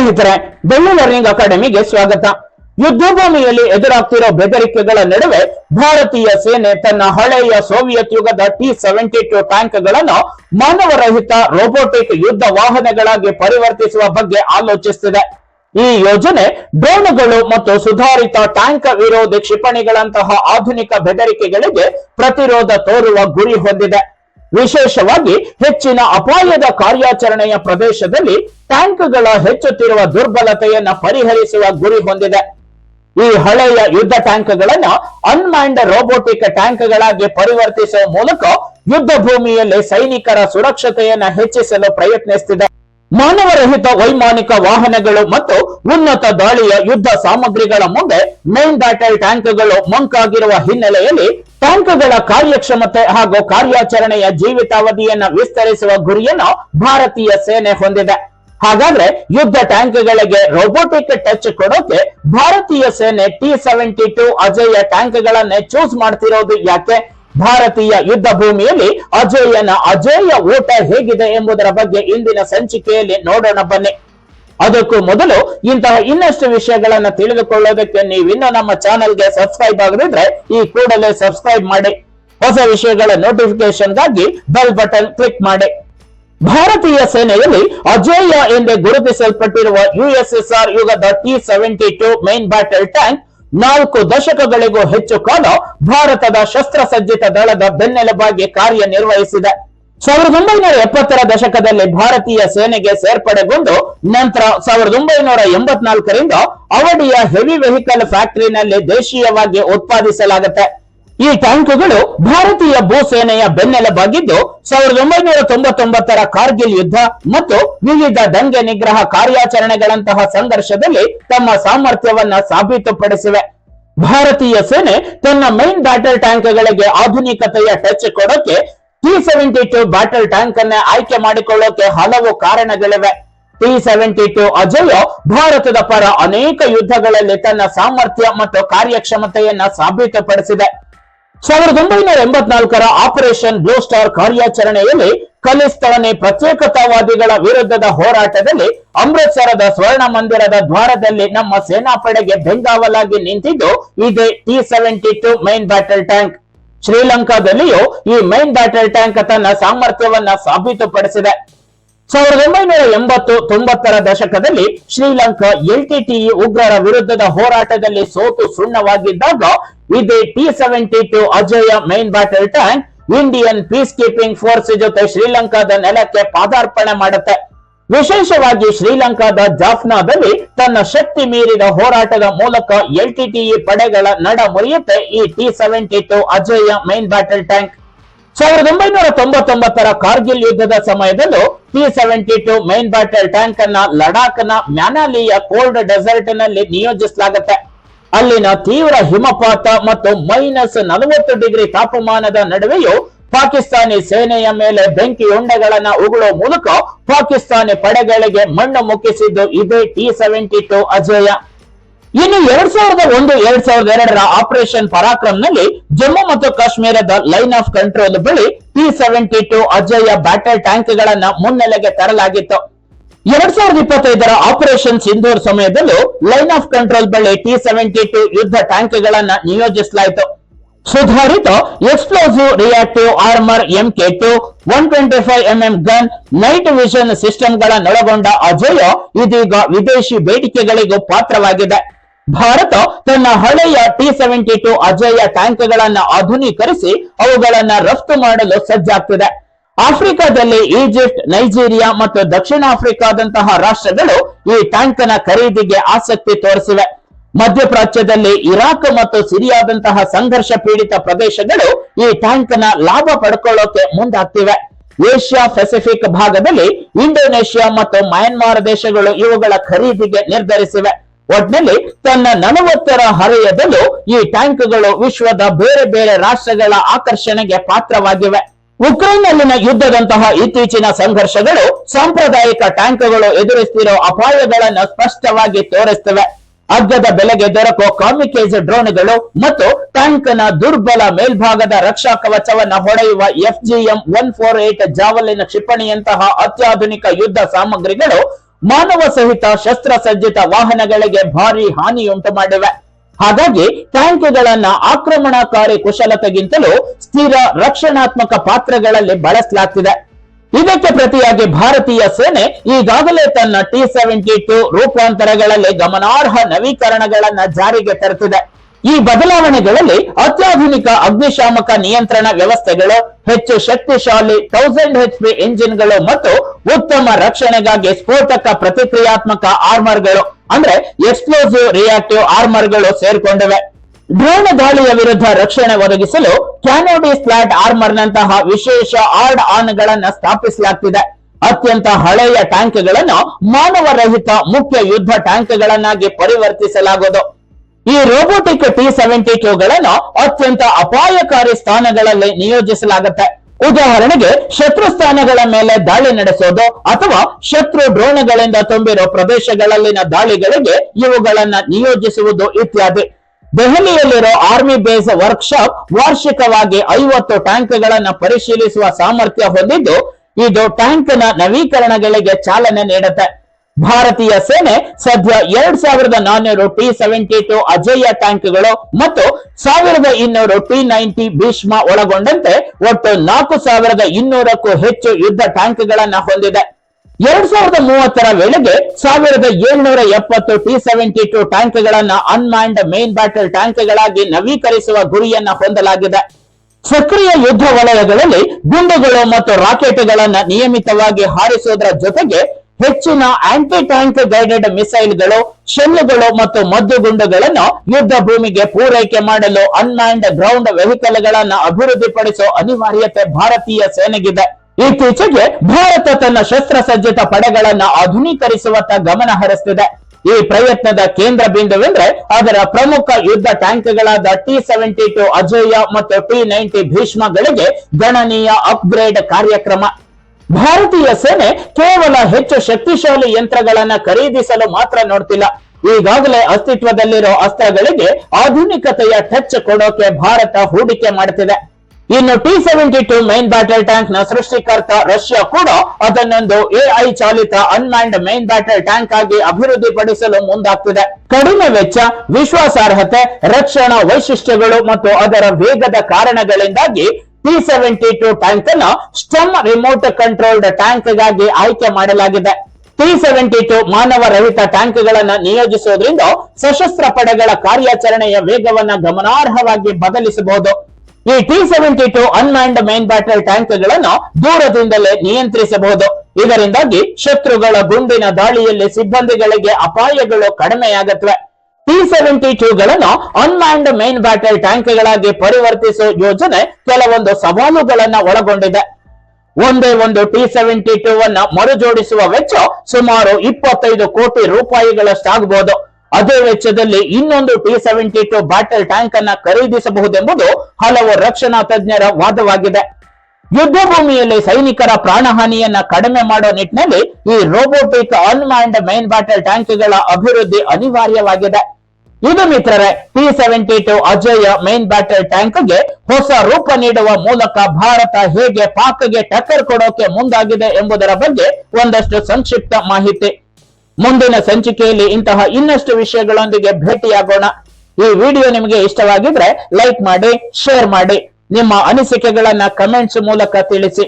ಸ್ನೇಹಿತರೆ, ಬೆಳ್ಳಿ ಲರ್ನಿಂಗ್ ಅಕಾಡೆಮಿಗೆ ಸ್ವಾಗತ. ಯುದ್ಧ ಭೂಮಿಯಲ್ಲಿ ಎದುರಾಗ್ತಿರೋ ಬೆದರಿಕೆಗಳ ನಡುವೆ ಭಾರತೀಯ ಸೇನೆ ತನ್ನ ಹಳೆಯ ಸೋವಿಯತ್ ಯುಗದ ಟಿ ಸೆವೆಂಟಿ ಟು ಟ್ಯಾಂಕ್ಗಳನ್ನು ಮಾನವರಹಿತ ರೋಬೋಟಿಕ್ ಯುದ್ಧ ವಾಹನಗಳಾಗಿ ಪರಿವರ್ತಿಸುವ ಬಗ್ಗೆ ಆಲೋಚಿಸುತ್ತಿದೆ ಈ ಯೋಜನೆ ಡ್ರೋನ್ಗಳು ಮತ್ತು ಸುಧಾರಿತ ಟ್ಯಾಂಕ್ ವಿರೋಧಿ ಕ್ಷಿಪಣಿಗಳಂತಹ ಆಧುನಿಕ ಬೆದರಿಕೆಗಳಿಗೆ ಪ್ರತಿರೋಧ ತೋರುವ ಗುರಿ ಹೊಂದಿದೆ. ವಿಶೇಷವಾಗಿ ಹೆಚ್ಚಿನ ಅಪಾಯದ ಕಾರ್ಯಾಚರಣೆಯ ಪ್ರದೇಶದಲ್ಲಿ ಟ್ಯಾಂಕ್ಗಳ ಹೆಚ್ಚುತ್ತಿರುವ ದುರ್ಬಲತೆಯನ್ನು ಪರಿಹರಿಸುವ ಗುರಿ ಹೊಂದಿದೆ. ಈ ಹಳೆಯ ಯುದ್ಧ ಟ್ಯಾಂಕ್ಗಳನ್ನು ಅನ್ಮ್ಯಾಂಡ್ ರೋಬೋಟಿಕ್ ಟ್ಯಾಂಕ್ಗಳಾಗಿ ಪರಿವರ್ತಿಸುವ ಮೂಲಕ ಯುದ್ಧ ಭೂಮಿಯಲ್ಲಿ ಸೈನಿಕರ ಸುರಕ್ಷತೆಯನ್ನು ಹೆಚ್ಚಿಸಲು ಪ್ರಯತ್ನಿಸುತ್ತಿದೆ ಮಾನವರಹಿತ ವೈಮಾನಿಕ ವಾಹನಗಳು ಮತ್ತು ಉನ್ನತ ದಾಳಿಯ ಯುದ್ಧ ಸಾಮಗ್ರಿಗಳ ಮುಂದೆ ಮೇನ್ ಬ್ಯಾಟಲ್ ಟ್ಯಾಂಕ್ಗಳು ಮಂಕಾಗಿರುವ ಹಿನ್ನೆಲೆಯಲ್ಲಿ ಟ್ಯಾಂಕ್ಗಳ ಕಾರ್ಯಕ್ಷಮತೆ ಹಾಗೂ ಕಾರ್ಯಾಚರಣೆಯ ಜೀವಿತಾವಧಿಯನ್ನು ವಿಸ್ತರಿಸುವ ಗುರಿಯನ್ನು ಭಾರತೀಯ ಸೇನೆ ಹೊಂದಿದೆ. ಹಾಗಾದ್ರೆ ಯುದ್ಧ ಟ್ಯಾಂಕ್ಗಳಿಗೆ ರೋಬೋಟಿಕ್ ಟಚ್ ಕೊಡೋಕೆ ಭಾರತೀಯ ಸೇನೆ ಟಿ ಸೆವೆಂಟಿ ಟು ಅಜಯ ಟ್ಯಾಂಕ್ಗಳನ್ನೇ ಚೂಸ್ ಮಾಡ್ತಿರೋದು ಯಾಕೆ? ಭಾರತೀಯ ಯುದ್ಧ ಭೂಮಿಯಲ್ಲಿ ಅಜೇಯನ ಅಜೇಯ ಓಟ ಹೇಗಿದೆ ಎಂಬುದರ ಬಗ್ಗೆ ಇಂದಿನ ಸಂಚಿಕೆಯಲ್ಲಿ ನೋಡೋಣ ಬನ್ನಿ. ಅದಕ್ಕೂ ಮೊದಲು ಇಂತಹ ಇನ್ನಷ್ಟು ವಿಷಯಗಳನ್ನ ತಿಳಿದುಕೊಳ್ಳೋದಕ್ಕೆ ನೀವಿನ್ನೂ ನಮ್ಮ ಚಾನೆಲ್ಗೆ ಸಬ್ಸ್ಕ್ರೈಬ್ ಆಗದಿದ್ರೆ ಈ ಕೂಡಲೇ ಸಬ್ಸ್ಕ್ರೈಬ್ ಮಾಡಿ. ಹೊಸ ವಿಷಯಗಳ ನೋಟಿಫಿಕೇಶನ್ಗಾಗಿ ಬೆಲ್ ಬಟನ್ ಕ್ಲಿಕ್ ಮಾಡಿ. ಭಾರತೀಯ ಸೇನೆಯಲ್ಲಿ ಅಜೇಯ ಎಂದೇ ಗುರುತಿಸಲ್ಪಟ್ಟಿರುವ ಯುಎಸ್ಎಸ್ಆರ್ ಯುಗದ T seventy two main battle tank ನಾಲ್ಕು ದಶಕಗಳಿಗೂ ಹೆಚ್ಚು ಕಾಲ ಭಾರತದ ಶಸ್ತ್ರಸಜ್ಜಿತ ದಳದ ಬೆನ್ನೆಲುಬಾಗಿ ಕಾರ್ಯನಿರ್ವಹಿಸಿದೆ. ಸಾವಿರದ ಒಂಬೈನೂರ ಎಪ್ಪತ್ತರ ದಶಕದಲ್ಲಿ ಭಾರತೀಯ ಸೇನೆಗೆ ಸೇರ್ಪಡೆಗೊಂಡು ನಂತರ ಸಾವಿರದ ಒಂಬೈನೂರ ಎಂಬತ್ನಾಲ್ಕರಿಂದ ಅವಧಿಯ ಹೆವಿ ವೆಹಿಕಲ್ ಫ್ಯಾಕ್ಟರಿನಲ್ಲಿ ದೇಶೀಯವಾಗಿ ಉತ್ಪಾದಿಸಲಾಗುತ್ತೆ. ಈ ಟ್ಯಾಂಕುಗಳು ಭಾರತೀಯ ಭೂಸೇನೆಯ ಬೆನ್ನೆಲುಬಾಗಿದ್ದು ಸಾವಿರದ ಒಂಬೈನೂರ ತೊಂಬತ್ತೊಂಬತ್ತರ ಕಾರ್ಗಿಲ್ ಯುದ್ಧ ಮತ್ತು ವಿವಿಧ ದಂಗೆ ನಿಗ್ರಹ ಕಾರ್ಯಾಚರಣೆಗಳಂತಹ ಸಂಘರ್ಷದಲ್ಲಿ ತಮ್ಮ ಸಾಮರ್ಥ್ಯವನ್ನ ಸಾಬೀತುಪಡಿಸಿವೆ. ಭಾರತೀಯ ಸೇನೆ ತನ್ನ ಮೈನ್ ಬ್ಯಾಟಲ್ ಟ್ಯಾಂಕ್ಗಳಿಗೆ ಆಧುನಿಕತೆಯ ಟಚ್ ಕೊಡೋಕೆ T seventy two battle tank ಅನ್ನ ಆಯ್ಕೆ ಮಾಡಿಕೊಳ್ಳೋಕೆ ಹಲವು ಕಾರಣಗಳಿವೆ. ಟಿ ಸೆವೆಂಟಿ ಟು ಅಜಯ ಭಾರತದ ಪರ ಅನೇಕ ಯುದ್ಧಗಳಲ್ಲಿ ತನ್ನ ಸಾಮರ್ಥ್ಯ ಮತ್ತು ಕಾರ್ಯಕ್ಷಮತೆಯನ್ನ ಸಾಬೀತುಪಡಿಸಿದೆ. ಸಾವಿರದ ಒಂಬೈನೂರ ಎಂಬತ್ನಾಲ್ಕರ ಆಪರೇಷನ್ ಬ್ಲೂ ಸ್ಟಾರ್ ಕಾರ್ಯಾಚರಣೆಯಲ್ಲಿ ಖಲಿಸ್ತಾನಿ ಪ್ರತ್ಯೇಕತಾವಾದಿಗಳ ವಿರುದ್ಧದ ಹೋರಾಟದಲ್ಲಿ ಅಮೃತ್ಸರದ ಸ್ವರ್ಣ ಮಂದಿರದ ದ್ವಾರದಲ್ಲಿ ನಮ್ಮ ಸೇನಾಪಡೆಗೆ ಬೆಂಗಾವಲಾಗಿ ನಿಂತಿದ್ದು, ಇದೇ T seventy two main battle tank. ಶ್ರೀಲಂಕಾದಲ್ಲಿಯೂ ಈ ಮೈನ್ ಬ್ಯಾಟಲ್ ಟ್ಯಾಂಕ್ ತನ್ನ ಸಾಮರ್ಥ್ಯವನ್ನ ಸಾಬೀತುಪಡಿಸಿದೆ. ಸಾವಿರದ ಒಂಬೈನೂರ ಎಂಬತ್ತು ತೊಂಬತ್ತರ ದಶಕದಲ್ಲಿ ಶ್ರೀಲಂಕಾ ಎಲ್ಟಿಟಿಇ ಉಗ್ರರ ವಿರುದ್ಧದ ಹೋರಾಟದಲ್ಲಿ ಸೋತು ಸುಣ್ಣವಾಗಿದ್ದಾಗ ಇದೇ T seventy two Ajaya main battle tank Indian peacekeeping force ಜೊತೆ ಶ್ರೀಲಂಕಾದ ನೆಲಕ್ಕೆ ಪಾದಾರ್ಪಣೆ ಮಾಡುತ್ತೆ. ವಿಶೇಷವಾಗಿ ಶ್ರೀಲಂಕಾದ ಜಾಫ್ನಾದಲ್ಲಿ ತನ್ನ ಶಕ್ತಿ ಮೀರಿದ ಹೋರಾಟದ ಮೂಲಕ ಎಲ್ಟಿಟಿಇ ಪಡೆಗಳ ನಡ ಮುರಿಯುತ್ತೆ ಈ T seventy two Ajaya main battle tank ಸಾವಿರದ ಒಂಬೈನೂರ ತೊಂಬತ್ತೊಂಬತ್ತರ ಕಾರ್ಗಿಲ್ ಯುದ್ಧದ ಸಮಯದಲ್ಲೂ T seventy two main battle tank ಅನ್ನ ನ ಮ್ಯಾನಾಲಿಯ ಕೋಲ್ಡ್ ಡೆಸರ್ಟ್ನಲ್ಲಿ ನಿಯೋಜಿಸಲಾಗುತ್ತೆ. ಅಲ್ಲಿನ ತೀವ್ರ ಹಿಮಪಾತ ಮತ್ತು ಮೈನಸ್ ನಲವತ್ತು ಡಿಗ್ರಿ ತಾಪಮಾನದ ನಡುವೆಯೂ ಪಾಕಿಸ್ತಾನಿ ಸೇನೆಯ ಮೇಲೆ ಬೆಂಕಿ ಉಂಡೆಗಳನ್ನ ಉಗುಳುವ ಮೂಲಕ ಪಾಕಿಸ್ತಾನಿ ಪಡೆಗಳಿಗೆ ಮಣ್ಣು ಮುಕ್ಕಿಸಿದ್ದು ಇದೇ ಟಿ ಸೆವೆಂಟಿ ಟು ಅಜೇಯ. ಇನ್ನು ಎರಡ್ ಸಾವಿರದ ಒಂದು, ಎರಡ್ ಸಾವಿರದ ಎರಡರ ಆಪರೇಷನ್ ಪರಾಕ್ರಮ್ನಲ್ಲಿ ಜಮ್ಮು ಮತ್ತು ಕಾಶ್ಮೀರದ ಲೈನ್ ಆಫ್ ಕಂಟ್ರೋಲ್ ಬಳಿ T seventy two Ajaya battle tank ಗಳನ್ನ ಮುನ್ನೆಲೆಗೆ ತರಲಾಗಿತ್ತು. ಎರಡ್ ಸಾವಿರದ ಇಪ್ಪತ್ತೈದರ ಆಪರೇಷನ್ ಸಿಂಧೂರ್ ಸಮಯದಲ್ಲೂ ಲೈನ್ ಆಫ್ ಕಂಟ್ರೋಲ್ ಬಳಿ ಟಿ ಸೆವೆಂಟಿ ಟು ಯುದ್ಧ ಟ್ಯಾಂಕ್ ಗಳನ್ನ ನಿಯೋಜಿಸಲಾಯಿತು. ಸುಧಾರಿತ explosive reactive armour MK two one twenty five MM gun night vision ಸಿಸ್ಟಮ್ಗಳನ್ನೊಳಗೊಂಡ Ajay ಇದೀಗ ವಿದೇಶಿ ಬೇಡಿಕೆಗಳಿಗೂ ಪಾತ್ರವಾಗಿದೆ. ಭಾರತ ತನ್ನ ಹಳೆಯ ಟಿ ಸೆವೆಂಟಿ ಟು ಅಜಯ ಟ್ಯಾಂಕ್ಗಳನ್ನ ಆಧುನೀಕರಿಸಿ ಅವುಗಳನ್ನ ರಫ್ತು ಮಾಡಲು ಸಜ್ಜಾಗ್ತಿದೆ. ಆಫ್ರಿಕಾದಲ್ಲಿ ಈಜಿಪ್ಟ್, ನೈಜೀರಿಯಾ ಮತ್ತು ದಕ್ಷಿಣ ಆಫ್ರಿಕಾದಂತಹ ರಾಷ್ಟ್ರಗಳು ಈ ಟ್ಯಾಂಕ್ನ ಖರೀದಿಗೆ ಆಸಕ್ತಿ ತೋರಿಸಿವೆ. ಮಧ್ಯಪ್ರಾಚ್ಯದಲ್ಲಿ ಇರಾಕ್ ಮತ್ತು ಸಿರಿಯಾದಂತಹ ಸಂಘರ್ಷ ಪೀಡಿತ ಪ್ರದೇಶಗಳು ಈ ಟ್ಯಾಂಕ್ನ ಲಾಭ ಪಡ್ಕೊಳ್ಳೋಕೆ ಮುಂದಾಗ್ತಿವೆ. ಏಷ್ಯಾ ಪೆಸಿಫಿಕ್ ಭಾಗದಲ್ಲಿ ಇಂಡೋನೇಷ್ಯಾ ಮತ್ತು ಮಯನ್ಮಾರ್ ದೇಶಗಳು ಇವುಗಳ ಖರೀದಿಗೆ ನಿರ್ಧರಿಸಿವೆ. ಒಟ್ನಲ್ಲಿ ತನ್ನ ನಲವತ್ತರ ಹರೆಯದಲ್ಲೂ ಈ ಟ್ಯಾಂಕ್ಗಳು ವಿಶ್ವದ ಬೇರೆ ಬೇರೆ ರಾಷ್ಟ್ರಗಳ ಆಕರ್ಷಣೆಗೆ ಪಾತ್ರವಾಗಿವೆ. ಉಕ್ರೇನ್ನಲ್ಲಿನ ಯುದ್ಧದಂತಹ ಇತ್ತೀಚಿನ ಸಂಘರ್ಷಗಳು ಸಾಂಪ್ರದಾಯಿಕ ಟ್ಯಾಂಕ್ಗಳು ಎದುರಿಸುತ್ತಿರುವ ಅಪಾಯಗಳನ್ನು ಸ್ಪಷ್ಟವಾಗಿ ತೋರಿಸ್ತವೆ. ಅಗ್ಗದ ಬೆಲೆಗೆ ದೊರಕುವ ಕಾಮಿಕೇಜ್ ಡ್ರೋನ್ಗಳು ಮತ್ತು ಟ್ಯಾಂಕ್ನ ದುರ್ಬಲ ಮೇಲ್ಭಾಗದ ರಕ್ಷಾ ಕವಚವನ್ನು ಹೊಡೆಯುವ FGM one four eight Javelin ಕ್ಷಿಪಣಿಯಂತಹ ಅತ್ಯಾಧುನಿಕ ಯುದ್ಧ ಸಾಮಗ್ರಿಗಳು ಮಾನವ ಸಹಿತ ಶಸ್ತ್ರಸಜ್ಜಿತ ವಾಹನಗಳಿಗೆ ಭಾರಿ ಹಾನಿಯುಂಟು ಮಾಡಿವೆ. ಹಾಗಾಗಿ ಟ್ಯಾಂಕುಗಳನ್ನ ಆಕ್ರಮಣಕಾರಿ ಕುಶಲತೆಗಿಂತಲೂ ಸ್ಥಿರ ರಕ್ಷಣಾತ್ಮಕ ಪಾತ್ರಗಳಲ್ಲಿ ಬಳಸಲಾಗ್ತಿದೆ. ಇದಕ್ಕೆ ಪ್ರತಿಯಾಗಿ ಭಾರತೀಯ ಸೇನೆ ಈಗಾಗಲೇ ತನ್ನ ಟಿ ಸೆವೆಂಟಿ ಟು ರೂಪಾಂತರಗಳಲ್ಲಿ ಗಮನಾರ್ಹ ನವೀಕರಣಗಳನ್ನ ಜಾರಿಗೆ ತರುತ್ತಿದೆ. ಈ ಬದಲಾವಣೆಗಳಲ್ಲಿ ಅತ್ಯಾಧುನಿಕ ಅಗ್ನಿಶಾಮಕ ನಿಯಂತ್ರಣ ವ್ಯವಸ್ಥೆಗಳು, ಹೆಚ್ಚು ಶಕ್ತಿಶಾಲಿ ತೌಸಂಡ್ ಹೆಚ್ ಪಿ ಇಂಜಿನ್ಗಳು ಮತ್ತು ಉತ್ತಮ ರಕ್ಷಣೆಗಾಗಿ ಸ್ಫೋಟಕ ಪ್ರತಿಕ್ರಿಯಾತ್ಮಕ ಆರ್ಮರ್ಗಳು ಅಂದ್ರೆ ಎಕ್ಸ್ಪ್ಲೋಸಿವ್ ರಿಯಾಕ್ಟಿವ್ ಆರ್ಮರ್ಗಳು ಸೇರ್ಕೊಂಡಿವೆ. ಡ್ರೋನ್ ದಾಳಿಯ ವಿರುದ್ಧ ರಕ್ಷಣೆ ಒದಗಿಸಲು ಕ್ಯಾನೋಡಿ ಸ್ಲಾಟ್ ಆರ್ಮರ್ ನಂತಹ ವಿಶೇಷ ಆರ್ಡ್ ಆನ್ ಗಳನ್ನ ಸ್ಥಾಪಿಸಲಾಗ್ತಿದೆ. ಅತ್ಯಂತ ಹಳೆಯ ಟ್ಯಾಂಕ್ಗಳನ್ನು ಮಾನವರಹಿತ ಮುಖ್ಯ ಯುದ್ಧ ಟ್ಯಾಂಕ್ಗಳನ್ನಾಗಿ ಪರಿವರ್ತಿಸಲಾಗುವುದು ಈ ರೋಬೋಟಿಕ್ ಟಿ ಸೆವೆಂಟಿ ಗಳನ್ನು ಅತ್ಯಂತ ಅಪಾಯಕಾರಿ ಸ್ಥಾನಗಳಲ್ಲಿ ನಿಯೋಜಿಸಲಾಗುತ್ತೆ. ಉದಾಹರಣೆಗೆ ಶತ್ರು ಸ್ಥಾನಗಳ ಮೇಲೆ ದಾಳಿ ನಡೆಸೋದು ಅಥವಾ ಶತ್ರು ಡ್ರೋನ್ಗಳಿಂದ ತುಂಬಿರೋ ಪ್ರದೇಶಗಳಲ್ಲಿನ ದಾಳಿಗಳಿಗೆ ಇವುಗಳನ್ನ ನಿಯೋಜಿಸುವುದು ಇತ್ಯಾದಿ. ದೆಹಲಿಯಲ್ಲಿರೋ ಆರ್ಮಿ ಬೇಸ್ ವರ್ಕ್ಶಾಪ್ ವಾರ್ಷಿಕವಾಗಿ ಐವತ್ತು ಟ್ಯಾಂಕ್ಗಳನ್ನ ಪರಿಶೀಲಿಸುವ ಸಾಮರ್ಥ್ಯ ಹೊಂದಿದ್ದು, ಇದು ಟ್ಯಾಂಕ್ನ ನವೀಕರಣಗಳಿಗೆ ಚಾಲನೆ ನೀಡುತ್ತೆ. ಭಾರತೀಯ ಸೇನೆ ಸದ್ಯ ಎರಡ್ ಸಾವಿರದ ನಾನ್ನೂರು ಟಿ ಸೆವೆಂಟಿ ಟು ಅಜೇಯ ಟ್ಯಾಂಕ್ಗಳು ಮತ್ತು ಸಾವಿರದ ಇನ್ನೂರು ಟಿ ನೈಂಟಿ ಭೀಷ್ಮ ಒಳಗೊಂಡಂತೆ ಒಟ್ಟು ನಾಲ್ಕು ಸಾವಿರದ ಇನ್ನೂರಕ್ಕೂ ಹೆಚ್ಚು ಯುದ್ಧ ಟ್ಯಾಂಕ್ಗಳನ್ನು ಹೊಂದಿದೆ. ಎರಡ್ ಸಾವಿರದ ಮೂವತ್ತರ ವೇಳೆಗೆ ಸಾವಿರದ ಏಳ್ನೂರ ಎಪ್ಪತ್ತು ಟಿ ಸೆವೆಂಟಿ ಟು ಟ್ಯಾಂಕ್ಗಳನ್ನ ಅನ್ಮ್ಯಾಂಡ್ ಮೇನ್ ಬ್ಯಾಟಲ್ ಟ್ಯಾಂಕ್ಗಳಾಗಿ ನವೀಕರಿಸುವ ಗುರಿಯನ್ನ ಹೊಂದಲಾಗಿದೆ. ಸಕ್ರಿಯ ಯುದ್ಧ ವಲಯಗಳಲ್ಲಿ ಗುಂಡುಗಳು ಮತ್ತು ರಾಕೆಟ್ಗಳನ್ನು ನಿಯಮಿತವಾಗಿ ಹಾರಿಸುವುದರ ಜೊತೆಗೆ ಹೆಚ್ಚಿನ ಆಂಟಿ ಟ್ಯಾಂಕ್ ಗೈಡೆಡ್ ಮಿಸೈಲ್ಗಳು ಶೆಲ್ಗಳು ಮತ್ತು ಮದ್ದುಗುಂಡುಗಳನ್ನು ಯುದ್ಧ ಭೂಮಿಗೆ ಪೂರೈಕೆ ಮಾಡಲು ಅನ್ಮ್ಯಾಂಡ್ ಗ್ರೌಂಡ್ ವೆಹಿಕಲ್ಗಳನ್ನು ಅಭಿವೃದ್ಧಿಪಡಿಸುವ ಅನಿವಾರ್ಯತೆ ಭಾರತೀಯ ಸೇನೆಗಿದೆ. ಇತ್ತೀಚೆಗೆ ಭಾರತ ತನ್ನ ಶಸ್ತ್ರಸಜ್ಜಿತ ಪಡೆಗಳನ್ನು ಆಧುನೀಕರಿಸುವತ್ತ ಗಮನ ಹರಿಸುತ್ತಿದೆ ಈ ಪ್ರಯತ್ನದ ಕೇಂದ್ರ ಬಿಂದುವೆಂದ್ರೆ ಅದರ ಪ್ರಮುಖ ಯುದ್ಧ ಟ್ಯಾಂಕ್ಗಳಾದ ಟಿ ಸೆವೆಂಟಿ ಟು ಅಜೇಯ ಮತ್ತು ಟಿ ನೈಂಟಿ ಭೀಷ್ಮಗಳಿಗೆ ಗಣನೀಯ ಅಪ್ಗ್ರೇಡ್ ಕಾರ್ಯಕ್ರಮ. ಭಾರತೀಯ ಸೇನೆ ಕೇವಲ ಹೆಚ್ಚು ಶಕ್ತಿಶಾಲಿ ಯಂತ್ರಗಳನ್ನ ಖರೀದಿಸಲು ಮಾತ್ರ ನೋಡ್ತಿಲ್ಲ. ಈಗಾಗಲೇ ಅಸ್ತಿತ್ವದಲ್ಲಿರೋ ಅಸ್ತ್ರಗಳಿಗೆ ಆಧುನಿಕತೆಯ ಟಚ್ ಕೊಡೋಕೆ ಭಾರತ ಹೂಡಿಕೆ ಮಾಡುತ್ತಿದೆ ಇನ್ನು T seventy two main battle ಟ್ಯಾಂಕ್ನ ಸೃಷ್ಟಿಕರ್ತ ರಷ್ಯಾ ಕೂಡ ಅದನ್ನೊಂದು ಎಐ ಚಾಲಿತ ಅನ್ಮ್ಯಾಂಡ್ ಮೈನ್ ಬ್ಯಾಟಲ್ ಟ್ಯಾಂಕ್ ಆಗಿ ಅಭಿವೃದ್ಧಿಪಡಿಸಲು ಮುಂದಾಗ್ತಿದೆ. ಕಡಿಮೆ ವೆಚ್ಚ, ವಿಶ್ವಾಸಾರ್ಹತೆ, ರಕ್ಷಣಾ ವೈಶಿಷ್ಟ್ಯಗಳು ಮತ್ತು ಅದರ ವೇಗದ ಕಾರಣಗಳಿಂದಾಗಿ ಟಿ ಸೆವೆಂಟಿ ಟು ಟ್ಯಾಂಕ್ ಅನ್ನು ಸ್ಟಮ್ ರಿಮೋಟ್ ಕಂಟ್ರೋಲ್ಡ್ ಟ್ಯಾಂಕ್ಗಾಗಿ ಆಯ್ಕೆ ಮಾಡಲಾಗಿದೆ. ಟಿ ಸೆವೆಂಟಿ ಟು ಮಾನವ ರಹಿತ ಟ್ಯಾಂಕ್ಗಳನ್ನು ನಿಯೋಜಿಸುವುದರಿಂದ ಸಶಸ್ತ್ರ ಪಡೆಗಳ ಕಾರ್ಯಾಚರಣೆಯ ವೇಗವನ್ನ ಗಮನಾರ್ಹವಾಗಿ ಬದಲಿಸಬಹುದು. ಈ T seventy two unmanned main battle ಟ್ಯಾಂಕ್ಗಳನ್ನು ದೂರದಿಂದಲೇ ನಿಯಂತ್ರಿಸಬಹುದು. ಇದರಿಂದಾಗಿ ಶತ್ರುಗಳ ಗುಂಡಿನ ದಾಳಿಯಲ್ಲಿ ಸಿಬ್ಬಂದಿಗಳಿಗೆ ಅಪಾಯಗಳು ಕಡಿಮೆಯಾಗುತ್ತವೆ. ಟಿ ಸೆವೆಂಟಿ ಗಳನ್ನು ಅನ್ಮ್ಯಾಂಡ್ ಮೈನ್ ಬ್ಯಾಟಲ್ ಟ್ಯಾಂಕ್ಗಳಾಗಿ ಪರಿವರ್ತಿಸುವ ಯೋಜನೆ ಕೆಲವೊಂದು ಸವಾಲುಗಳನ್ನ ಒಳಗೊಂಡಿದೆ. ಒಂದೇ ಒಂದು ಟಿ ಸೆವೆಂಟಿ ಟೂ ಅನ್ನ ಮರುಜೋಡಿಸುವ ವೆಚ್ಚ ಸುಮಾರು ಇಪ್ಪತ್ತೈದು ಕೋಟಿ ರೂಪಾಯಿಗಳಷ್ಟಾಗಬಹುದು ಅದೇ ವೆಚ್ಚದಲ್ಲಿ ಇನ್ನೊಂದು T seventy two battle tank ಅನ್ನ ಖರೀದಿಸಬಹುದೆಂಬುದು ಹಲವು ರಕ್ಷಣಾ ತಜ್ಞರ ವಾದವಾಗಿದೆ. ಯುದ್ಧ ಭೂಮಿಯಲ್ಲಿ ಸೈನಿಕರ ಪ್ರಾಣಹಾನಿಯನ್ನ ಕಡಿಮೆ ಮಾಡೋ ನಿಟ್ಟಿನಲ್ಲಿ ಈ ರೋಬೋಟಿಕ್ ಅನ್ಮ್ಯಾಂಡ್ ಮೈನ್ ಬ್ಯಾಟಲ್ ಟ್ಯಾಂಕ್ಗಳ ಅಭಿವೃದ್ಧಿ ಅನಿವಾರ್ಯವಾಗಿದೆ. ಇದು ಮಿತ್ರರೇ T seventy two Ajeya main battle ಟ್ಯಾಂಕ್ಗೆ ಹೊಸ ರೂಪ ನೀಡುವ ಮೂಲಕ ಭಾರತ ಹೇಗೆ ಪಾಕ್ಗೆ ಟಕ್ಕರ್ ಕೊಡೋಕೆ ಮುಂದಾಗಿದೆ ಎಂಬುದರ ಬಗ್ಗೆ ಒಂದಷ್ಟು ಸಂಕ್ಷಿಪ್ತ ಮಾಹಿತಿ. ಮುಂದಿನ ಸಂಚಿಕೆಯಲ್ಲಿ ಇಂತಹ ಇನ್ನಷ್ಟು ವಿಷಯಗಳೊಂದಿಗೆ ಭೇಟಿಯಾಗೋಣ. ಈ ವಿಡಿಯೋ ನಿಮಗೆ ಇಷ್ಟವಾಗಿದ್ರೆ ಲೈಕ್ ಮಾಡಿ, ಶೇರ್ ಮಾಡಿ. ನಿಮ್ಮ ಅನಿಸಿಕೆಗಳನ್ನ ಕಮೆಂಟ್ಸ್ ಮೂಲಕ ತಿಳಿಸಿ.